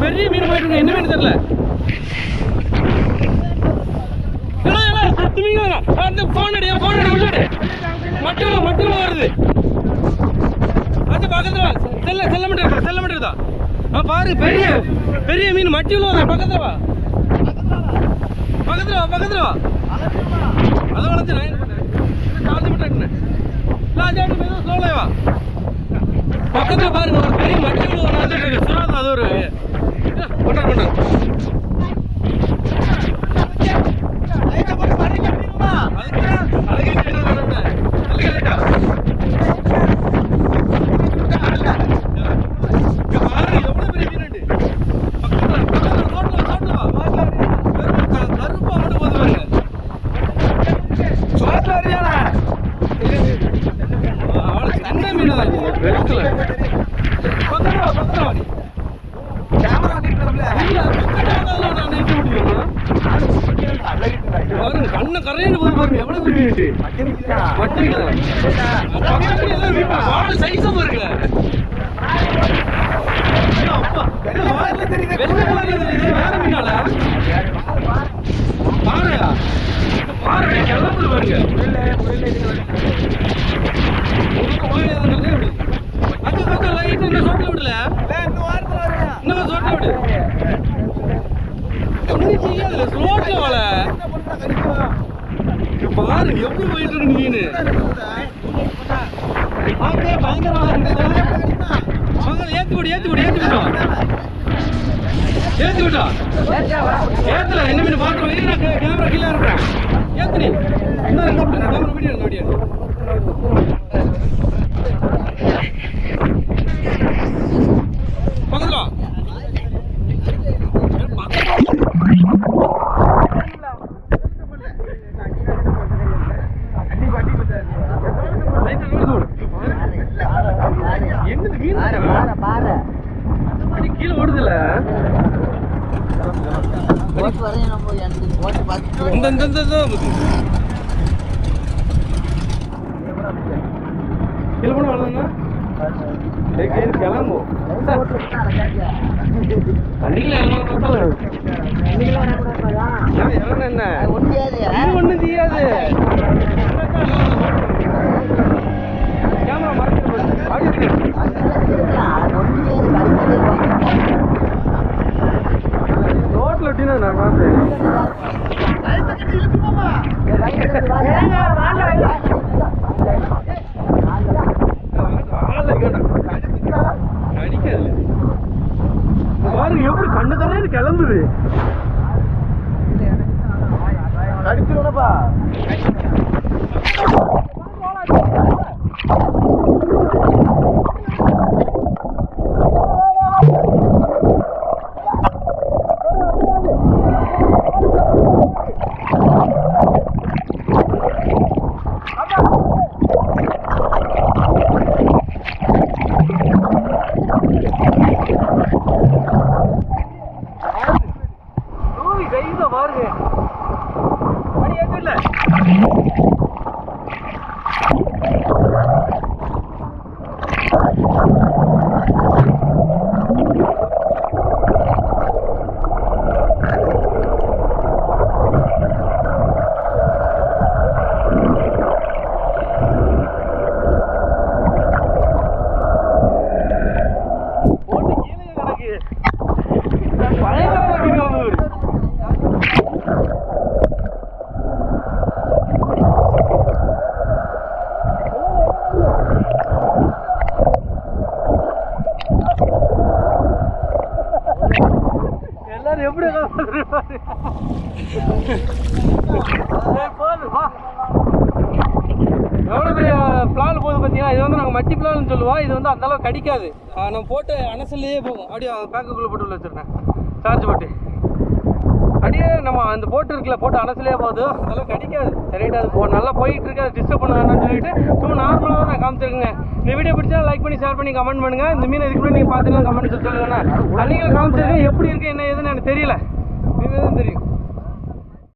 பெரிய மீன் போயிட்டு இருக்கு. என்ன மீன் தெரியல? இல்ல, இல்ல, சத்து மீன் அந்த phone அடி, phone அடி, உள்ள மட்டும் மட்டும் வருது. அது பக்கத்துல வா. செல்ல செல்ல மட்டும் செல்ல மட்டும் ஆ பாரு பெரிய பெரிய மீன் மட்டி உள்ள பக்கத்துல வா பக்கத்துல வா பக்கத்துல வா. அதை வளர்த்து நான் என்ன சார்ஜ் மட்டும் எடுனேன் சார்ஜ் எடுத்து மெதுவா பாருங்க ஒரு பெரிய மட்டி ஒரு வந்துட்டு இருக்கு அது ஒரு கொண்டா கொண்டா அதுக்கு அதுக்கு என்ன பண்ணணும்? அதுக்கு எதுக்கா? இங்க பாரு, எவ்வளவு பெரிய மீனுண்டு. பக்கத்துல, பக்கத்துல, தோட்டத்துல, தோட்டத்துல வா. வெறும் க- கருப்பா மட்டும் போகுது பாருங்க. ஆ, அவ்வளவு சின்ன மீன் தான் இது. வெறுக்கல. பக்கத்துல வா, பக்கத்துல வா நீ. கேமரா நிக்கிறோம்ல இல்ல, பக்கத்துல வந்தாதான் நான் நிறுத்த முடியும். கண்ணு கரையில போய் பாருங்க, எவ்வளவு பெரிய. பக்கத்துல. ஐயோ, அப்பா. வெள்ளை கலர்ல தெரியுது, வேற மீனால? பாரு பாருங்க எப்படி போயிட்டு இருக்கு மீனு ஆக்கே, பயங்கரமா இருக்கு. வாங்க, ஏத்தி விடு ஏத்து விடு ஏத்து விடு ஏத்து விட்டா ஏத்துல என்ன மீன் பாக்குறோம் கேமரா கீழே இருக்கிறேன் ஏத்து நீ. இந்த கேமரா வீடியோ வீடியோ பக்கத்துல வா. லைட்டா நோஸ் விடு. என்னது மீன் அடி கீழே ஓடுதுல இந்த இந்த இந்த இந்த இது. கீழே போனா அவ்வளவுதானா? சரி, சரி, கிளம்புவோம். அன்னைக்குல எல்லாம் கப்பல். ஏன், இறங்குனா என்ன? இது ஒண்ணும் செய்யாது. கேமரா போகுது. அப்படியே இருக்கு. ரோட்ல விட்டீங்கன்னா நான் பார்த்தேன் பாருங்க எப்படி கண்ணு தானே கிளம்புது? அடிச்சிருவனப்பா ஓய் கைதா பாருங்க அடி ஏத்துல போட்டு கீழே கிடக்கு பயங்கரமா இருக்கு அவரு. எல்லாரும் எப்படி உட்கார்ந்திருப்பாரு? போது, வா. எவ்வளோ பெரிய பிளான் போகுது பார்த்தீங்கன்னா இது வந்து நாங்கள் மட்டி பிளான்னு சொல்லுவோம். இது வந்து அந்தளவுக்கு கிடைக்காது கடிக்காது நம்ம போட்டு அனசல்லையே போகும். அப்படியே பேக்குக்குள்ளே போட்டு உள்ள வச்சிருக்கேன் சார்ஜ் போட்டு. ஆமாம் அந்த போட்டு இருக்குல்ல போட்டு அனசலே போகுது. அந்த அளவுக்கு சரிட்டு அது போ நல்லா போயிட்டு இருக்கு அது டிஸ்டர்ப் பண்ண சொல்லிட்டு சும்மா நார்மலாக நான் காமிச்சிருக்கேங்க. இந்த வீடியோ பிடிச்சா லைக் பண்ணி ஷேர் பண்ணி கமெண்ட் பண்ணுங்க. இந்த மீன் இதுக்கு நீங்கள் பார்த்துக்கலாம் கமெண்ட் சொல்லுங்கண்ணா தண்ணிகள் காமிச்சிருக்கேன் எப்படி இருக்கு என்ன ஏதுன்னு எனக்கு தெரியல. தெரியும்.